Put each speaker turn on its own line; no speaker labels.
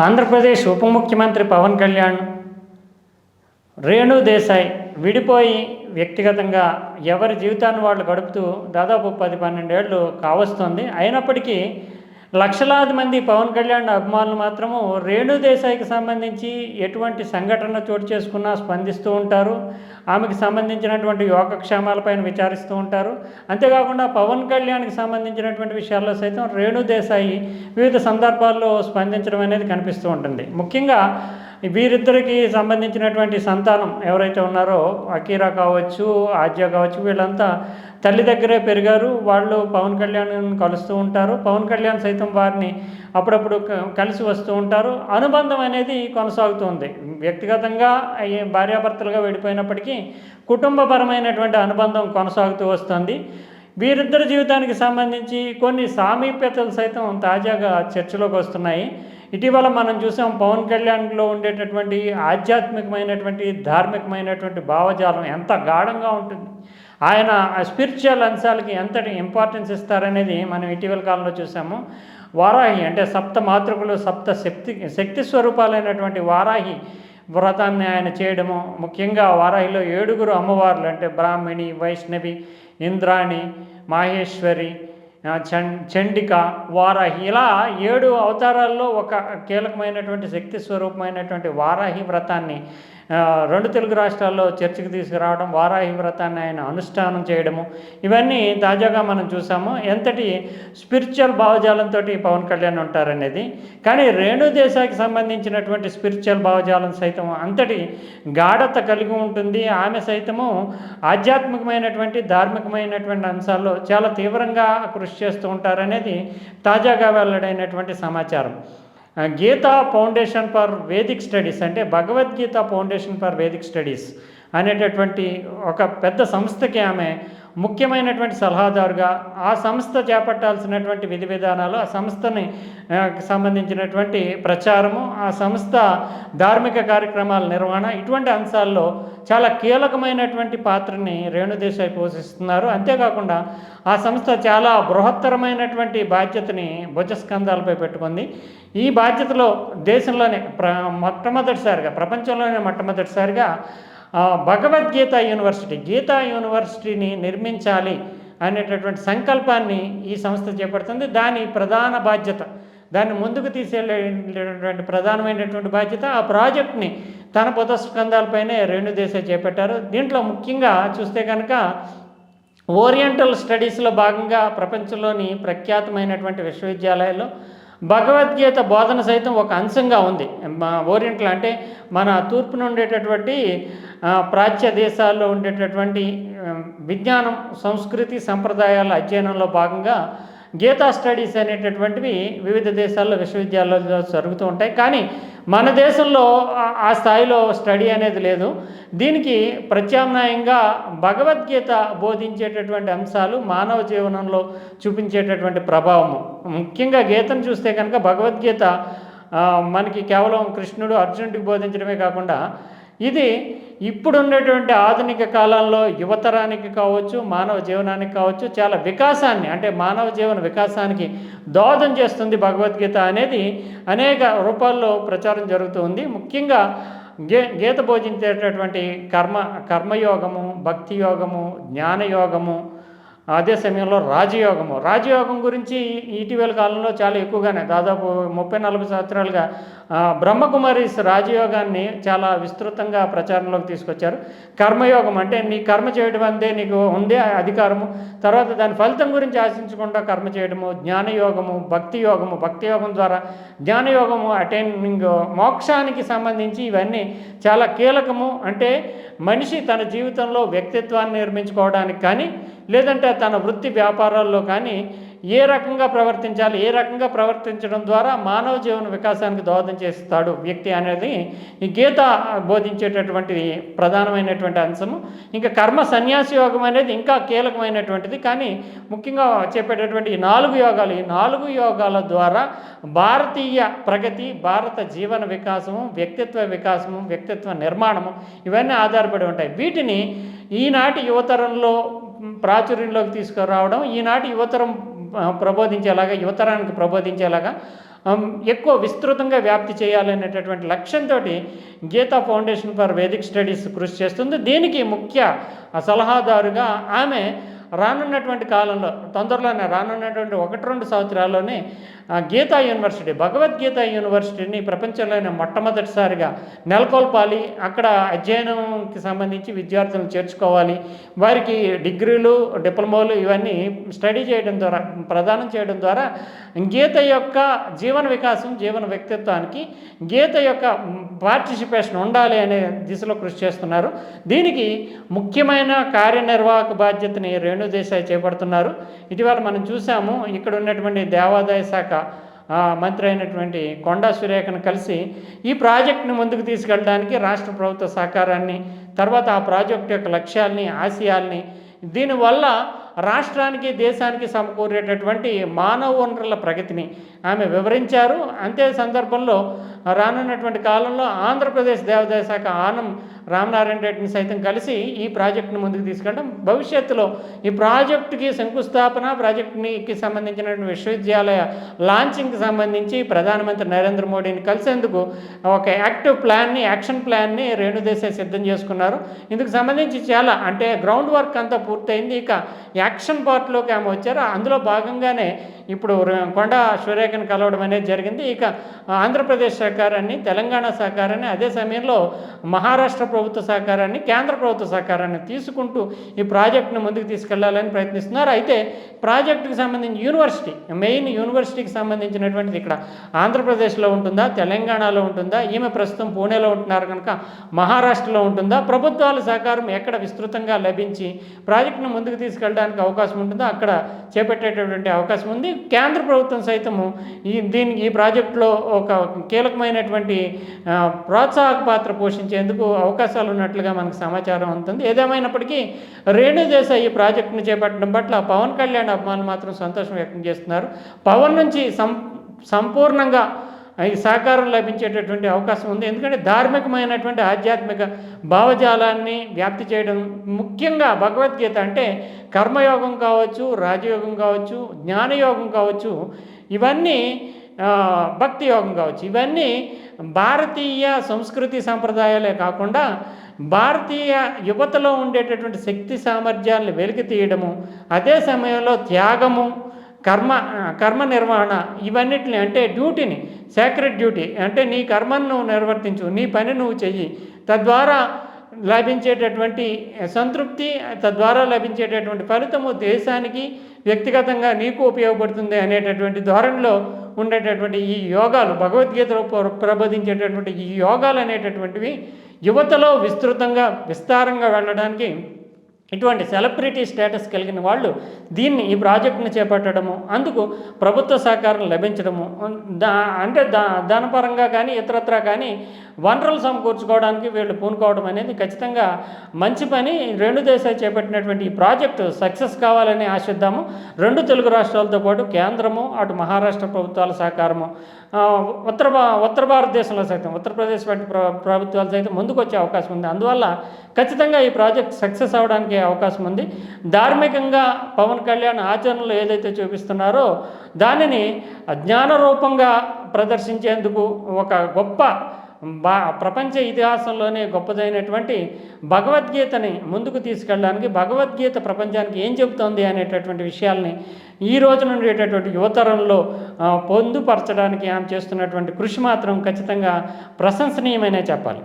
ఆంధ్రప్రదేశ్ ఉప ముఖ్యమంత్రి పవన్ కళ్యాణ్ రేణు దేశాయ్ విడిపోయి వ్యక్తిగతంగా ఎవరి జీవితాన్ని వాళ్ళు గడుపుతూ దాదాపు పది పన్నెండేళ్ళు కావస్తుంది. అయినప్పటికీ లక్షలాది మంది పవన్ కళ్యాణ్ అభిమానులు మాత్రము రేణు దేశాయికి సంబంధించి ఎటువంటి సంఘటన చోటు చేసుకున్నా స్పందిస్తూ ఉంటారు. ఆమెకు సంబంధించినటువంటి యోగక్షేమాలపైన విచారిస్తూ ఉంటారు. అంతేకాకుండా పవన్ కళ్యాణ్కి సంబంధించినటువంటి విషయాల్లో సైతం రేణు దేశాయి వివిధ సందర్భాల్లో స్పందించడం అనేది కనిపిస్తూ ఉంటుంది. ముఖ్యంగా వీరిద్దరికి సంబంధించినటువంటి సంతానం ఎవరైతే ఉన్నారో అకీరా కావచ్చు ఆజ్యా కావచ్చు వీళ్ళంతా తల్లి దగ్గరే పెరిగారు. వాళ్ళు పవన్ కళ్యాణ్ కలుస్తూ ఉంటారు. పవన్ కళ్యాణ్ సైతం వారిని అప్పుడప్పుడు క- కలిసి వస్తూ ఉంటారు. అనుబంధం అనేది కొనసాగుతుంది. వ్యక్తిగతంగా భార్యాభర్తలుగా విడిపోయినప్పటికీ కుటుంబపరమైనటువంటి అనుబంధం కొనసాగుతూ వస్తుంది. వీరిద్దరి జీవితానికి సంబంధించి కొన్ని సామీప్యతలు సైతం తాజాగా చర్చలోకి వస్తున్నాయి. ఇటీవల మనం చూసాం పవన్ కళ్యాణ్లో ఉండేటటువంటి ఆధ్యాత్మికమైనటువంటి ధార్మికమైనటువంటి భావజాలం ఎంత గాఢంగా ఉంటుంది. ఆయన స్పిరిచువల్ అంశాలకి ఎంతటి ఇంపార్టెన్స్ ఇస్తారనేది మనం ఇటీవల కాలంలో చూసాము. వారాహి అంటే సప్త మాతృకులు సప్త శక్తి శక్తి స్వరూపాలైనటువంటి వారాహి వ్రతాన్ని ఆయన చేయడము. ముఖ్యంగా వారాహిలో ఏడుగురు అమ్మవార్లు అంటే బ్రాహ్మణి వైష్ణవి ఇంద్రాణి మాహేశ్వరి చండిక వారాహి. ఇలా ఏడు అవతారాల్లో ఒక కీలకమైనటువంటి శక్తి స్వరూపమైనటువంటి వారాహి వ్రతాన్ని రెండు తెలుగు రాష్ట్రాల్లో చర్చకు తీసుకురావడం వారాహి వ్రతాన్ని ఆయన అనుష్ఠానం చేయడము ఇవన్నీ తాజాగా మనం చూసాము. ఎంతటి స్పిరిచువల్ భావజాలంతో పవన్ కళ్యాణ్ ఉంటారనేది. కానీ రేణు దేశానికి సంబంధించినటువంటి స్పిరిచువల్ భావజాలం సైతం అంతటి గాఢత కలిగి ఉంటుంది. ఆమె సైతము ఆధ్యాత్మికమైనటువంటి ధార్మికమైనటువంటి అంశాల్లో చాలా తీవ్రంగా కృషి చేస్తూ ఉంటారనేది తాజాగా వెల్లడైనటువంటి సమాచారం. Gita foundation for Vedic studies అంటే Bhagavad Gita foundation for Vedic studies అనేటటువంటి ఒక పెద్ద సంస్థకి ఆమె ముఖ్యమైనటువంటి సలహాదారుగా ఆ సంస్థ చేపట్టాల్సినటువంటి విధి విధానాలు ఆ సంస్థని సంబంధించినటువంటి ప్రచారము ఆ సంస్థ ధార్మిక కార్యక్రమాల నిర్వహణ ఇటువంటి అంశాల్లో చాలా కీలకమైనటువంటి పాత్రని రేణుదేశాయ్ పోషిస్తున్నారు. అంతేకాకుండా ఆ సంస్థ చాలా బృహత్తరమైనటువంటి బాధ్యతని భుజస్కంధాలపై పెట్టుకుంది. ఈ బాధ్యతలో దేశంలోనే ప్ర మొట్టమొదటిసారిగా ప్రపంచంలోనే మొట్టమొదటిసారిగా భగవద్గీత యూనివర్సిటీ గీతా యూనివర్సిటీని నిర్మించాలి అనేటటువంటి సంకల్పాన్ని ఈ సంస్థ చేపడుతుంది. దాని ప్రధాన బాధ్యత దాన్ని ముందుకు తీసేటటువంటి ప్రధానమైనటువంటి బాధ్యత ఆ ప్రాజెక్ట్ని తన పుతస్కంధాలపైనే రెండు దేశాలు చేపట్టారు. దీంట్లో ముఖ్యంగా చూస్తే కనుక ఓరియంటల్ స్టడీస్లో భాగంగా ప్రపంచంలోని ప్రఖ్యాతమైనటువంటి విశ్వవిద్యాలయాల్లో భగవద్గీత బోధన సైతం ఒక అంశంగా ఉంది. మా ఓరియంటల్ అంటే మన తూర్పున ఉండేటటువంటి ప్రాచ్య దేశాల్లో ఉండేటటువంటి విజ్ఞానం సంస్కృతి సంప్రదాయాల అధ్యయనంలో భాగంగా గీతా స్టడీస్ అనేటటువంటివి వివిధ దేశాల్లో విశ్వవిద్యాలయాల్లో జరుగుతూ ఉంటాయి. కానీ మన దేశంలో ఆ- స్థాయిలో స్టడీ అనేది లేదు. దీనికి ప్రత్యామ్నాయంగా భగవద్గీత బోధించేటటువంటి అంశాలు మానవ జీవనంలో చూపించేటటువంటి ప్రభావము. ముఖ్యంగా గీతను చూస్తే కనుక భగవద్గీత మనకి కేవలం కృష్ణుడు అర్జునుడికి బోధించడమే కాకుండా ఇది ఇప్పుడున్నటువంటి ఆధునిక కాలంలో యువతరానికి కావచ్చు మానవ జీవనానికి కావచ్చు చాలా వికాసాన్ని అంటే మానవ జీవన వికాసానికి దోహదం చేస్తుంది భగవద్గీత అనేది. అనేక రూపాల్లో ప్రచారం జరుగుతుంది ముఖ్యంగా గే గీత బోధించేటటువంటి కర్మ కర్మయోగము భక్తి యోగము జ్ఞానయోగము అదే సమయంలో రాజయోగము. రాజయోగం గురించి ఇటీవల కాలంలో చాలా ఎక్కువగానే దాదాపు ముప్పై నలభై సంవత్సరాలుగా బ్రహ్మకుమారి బ్రహ్మకుమారీస్ రాజయోగాన్ని చాలా విస్తృతంగా ప్రచారంలోకి తీసుకొచ్చారు. కర్మయోగం అంటే నీ కర్మ చేయడం అందే నీకు ఉందే అధికారము. తర్వాత దాని ఫలితం గురించి ఆశించకుండా కర్మ చేయడము జ్ఞానయోగము భక్తి యోగము భక్తి యోగం ద్వారా జ్ఞానయోగము అటైనింగ్ మోక్షానికి సంబంధించి ఇవన్నీ చాలా కీలకము. అంటే మనిషి తన జీవితంలో వ్యక్తిత్వాన్ని నిర్మించుకోవడానికి కానీ లేదంటే తన వృత్తి వ్యాపారాల్లో కానీ ఏ రకంగా ప్రవర్తించాలి ఏ రకంగా ప్రవర్తించడం ద్వారా మానవ జీవన వికాసానికి దోహదం చేస్తాడు వ్యక్తి అనేది ఈ గీత బోధించేటటువంటి ప్రధానమైనటువంటి అంశము. ఇంకా కర్మ సన్యాస యోగం అనేది ఇంకా కీలకమైనటువంటిది. కానీ ముఖ్యంగా చెప్పేటటువంటి ఈ నాలుగు యోగాలు ఈ నాలుగు యోగాల ద్వారా భారతీయ ప్రగతి భారత జీవన వికాసము వ్యక్తిత్వ వికాసము వ్యక్తిత్వ నిర్మాణము ఇవన్నీ ఆధారపడి ఉంటాయి. వీటిని ఈనాటి యువతరంలో ప్రాచుర్యంలోకి తీసుకురావడం ఈనాటి యువతరం ప్రబోధించేలాగా యువతరానికి ప్రబోధించేలాగా ఎక్కువ విస్తృతంగా వ్యాప్తి చేయాలనేటటువంటి లక్ష్యంతో Gita foundation for Vedic studies కృషి చేస్తుంది. దీనికి ముఖ్య సలహాదారుగా ఆమె రానున్నటువంటి కాలంలో తొందరలోనే రానున్నటువంటి ఒకటి రెండు సంవత్సరాల్లోనే గీతా యూనివర్సిటీ భగవద్గీత యూనివర్సిటీని ప్రపంచంలోనే మొట్టమొదటిసారిగా నెలకొల్పాలి. అక్కడ అధ్యయనంకి సంబంధించి విద్యార్థులను చేర్చుకోవాలి. వారికి డిగ్రీలు డిప్లొమాలు ఇవన్నీ స్టడీ చేయడం ద్వారా ప్రదానం చేయడం ద్వారా గీత యొక్క జీవన వికాసం జీవన వ్యక్తిత్వానికి గీత యొక్క పార్టిసిపేషన్ ఉండాలి అనే దిశలో కృషి చేస్తున్నారు. దీనికి ముఖ్యమైన కార్యనిర్వాహక బాధ్యతని రేణు దేశాయ్ చేపడుతున్నారు. ఇటీవల మనం చూసాము ఇక్కడ ఉన్నటువంటి దేవాదాయ శాఖ మంత్రి అయినటువంటి కొండా సురేఖను కలిసి ఈ ప్రాజెక్టును ముందుకు తీసుకెళ్ళడానికి రాష్ట్ర ప్రభుత్వ సహకారాన్ని తర్వాత ఆ ప్రాజెక్టు యొక్క లక్ష్యాల్ని ఆశయాల్ని దీనివల్ల రాష్ట్రానికి దేశానికి సమకూరేటటువంటి మానవ వనరుల ప్రగతిని ఆమె వివరించారు. అంతే సందర్భంలో రానున్నటువంటి కాలంలో ఆంధ్రప్రదేశ్ దేవాదాయ శాఖ ఆనం రామనారాయణ రెడ్డిని సైతం కలిసి ఈ ప్రాజెక్టును ముందుకు తీసుకెళ్ళడం భవిష్యత్తులో ఈ ప్రాజెక్టుకి శంకుస్థాపన ప్రాజెక్టుకి సంబంధించినటువంటి విశ్వవిద్యాలయ లాంచింగ్కి సంబంధించి ప్రధానమంత్రి నరేంద్ర మోడీని కలిసేందుకు ఒక యాక్టివ్ ప్లాన్ని యాక్షన్ ప్లాన్ని రేణుదేశాయ్ సిద్ధం చేసుకున్నారు. ఇందుకు సంబంధించి చాలా అంటే గ్రౌండ్ వర్క్ అంతా పూర్తయింది. ఇక యాక్షన్ పార్ట్లోకి ఆమె వచ్చారు. అందులో భాగంగానే ఇప్పుడు కొండ సురేఖను కలవడం అనేది జరిగింది. ఇక ఆంధ్రప్రదేశ్ సహకారాన్ని తెలంగాణ సహకారాన్ని అదే సమయంలో మహారాష్ట్ర ప్రభుత్వ సహకారాన్ని కేంద్ర ప్రభుత్వ సహకారాన్ని తీసుకుంటూ ఈ ప్రాజెక్టును ముందుకు తీసుకెళ్ళాలని ప్రయత్నిస్తున్నారు. అయితే ప్రాజెక్టుకి సంబంధించి యూనివర్సిటీ మెయిన్ యూనివర్సిటీకి సంబంధించినటువంటిది ఇక్కడ ఆంధ్రప్రదేశ్లో ఉంటుందా తెలంగాణలో ఉంటుందా ఈమె ప్రస్తుతం పూణేలో ఉంటున్నారు కనుక మహారాష్ట్రలో ఉంటుందా ప్రభుత్వాల సహకారం ఎక్కడ విస్తృతంగా లభించి ప్రాజెక్టును ముందుకు తీసుకెళ్ళడానికి అవకాశం ఉంటుందో అక్కడ చేపట్టేటటువంటి అవకాశం ఉంది. కేంద్ర ప్రభుత్వం సైతము ఈ దీని ఈ ప్రాజెక్టులో ఒక కీలకమైన రకమైనటువంటి ప్రోత్సాహక పాత్ర పోషించేందుకు అవకాశాలు ఉన్నట్లుగా మనకు సమాచారం ఉంటుంది ఏదేమైనప్పటికీ రేణుదేశాయ్ ఈ ప్రాజెక్టును చేపట్టడం పట్ల పవన్ కళ్యాణ్ అభిమానులు మాత్రం సంతోషం వ్యక్తం చేస్తున్నారు. పవన్ నుంచి సం సంపూర్ణంగా ఈ సహకారం లభించేటటువంటి అవకాశం ఉంది. ఎందుకంటే ధార్మికమైనటువంటి ఆధ్యాత్మిక భావజాలాన్ని వ్యాప్తి చేయడం ముఖ్యంగా భగవద్గీత అంటే కర్మయోగం కావచ్చు రాజయోగం కావచ్చు జ్ఞానయోగం కావచ్చు ఇవన్నీ భక్తి యోగం కావచ్చు. ఇవన్నీ భారతీయ సంస్కృతి సాంప్రదాయాలే కాకుండా భారతీయ యువతలో ఉండేటటువంటి శక్తి సామర్థ్యాలను వెలికి తీయడము అదే సమయంలో త్యాగము కర్మ కర్మ నిర్వహణ ఇవన్నిటిని అంటే డ్యూటీని సేక్రెట్ డ్యూటీ అంటే నీ కర్మను నువ్వు నిర్వర్తించు నీ పని నువ్వు చెయ్యి. తద్వారా లభించేటటువంటి సంతృప్తి తద్వారా లభించేటటువంటి ఫలితము దేశానికి వ్యక్తిగతంగా నీకు ఉపయోగపడుతుంది అనేటటువంటి ధోరణిలో ఉండేటటువంటి ఈ యోగాలు భగవద్గీతలో ప్రబోధించేటటువంటి ఈ యోగాలు అనేటటువంటివి యువతలో విస్తృతంగా విస్తారంగా వెళ్ళడానికి ఇటువంటి సెలబ్రిటీ స్టేటస్ కలిగిన వాళ్ళు దీన్ని ఈ ప్రాజెక్టును చేపట్టడము అందుకు ప్రభుత్వ సహకారం లభించడము దా అంటే దా ధనపరంగా కానీ ఇతరత్రా కానీ వనరులు సమకూర్చుకోవడానికి వీళ్ళు పూనుకోవడం అనేది ఖచ్చితంగా మంచి పని. రెండు దేశాలు చేపట్టినటువంటి ఈ ప్రాజెక్టు సక్సెస్ కావాలని ఆశిద్దాము. రెండు తెలుగు రాష్ట్రాలతో పాటు కేంద్రము అటు మహారాష్ట్ర ప్రభుత్వాల సహకారము. ఉత్తర భా- ఉత్తర భారతదేశంలో సైతం ఉత్తరప్రదేశ్ వంటి ప్ర ప్రభుత్వాలు సైతం ముందుకు వచ్చే అవకాశం ఉంది. అందువల్ల ఖచ్చితంగా ఈ ప్రాజెక్ట్ సక్సెస్ అవడానికి అవకాశం ఉంది. ధార్మికంగా పవన్ కళ్యాణ్ ఆచరణలో ఏదైతే చూపిస్తున్నారో దానిని జ్ఞాన రూపంగా ప్రదర్శించేందుకు ఒక గొప్ప బా ప్రపంచ ఇతిహాసంలోనే గొప్పదైనటువంటి భగవద్గీతని ముందుకు తీసుకెళ్ళడానికి భగవద్గీత ప్రపంచానికి ఏం చెబుతోంది అనేటటువంటి విషయాల్ని ఈ రోజు నుండేటటువంటి యువతరంలో పొందుపరచడానికి ఆమె చేస్తున్నటువంటి కృషి మాత్రం ఖచ్చితంగా ప్రశంసనీయమనే చెప్పాలి.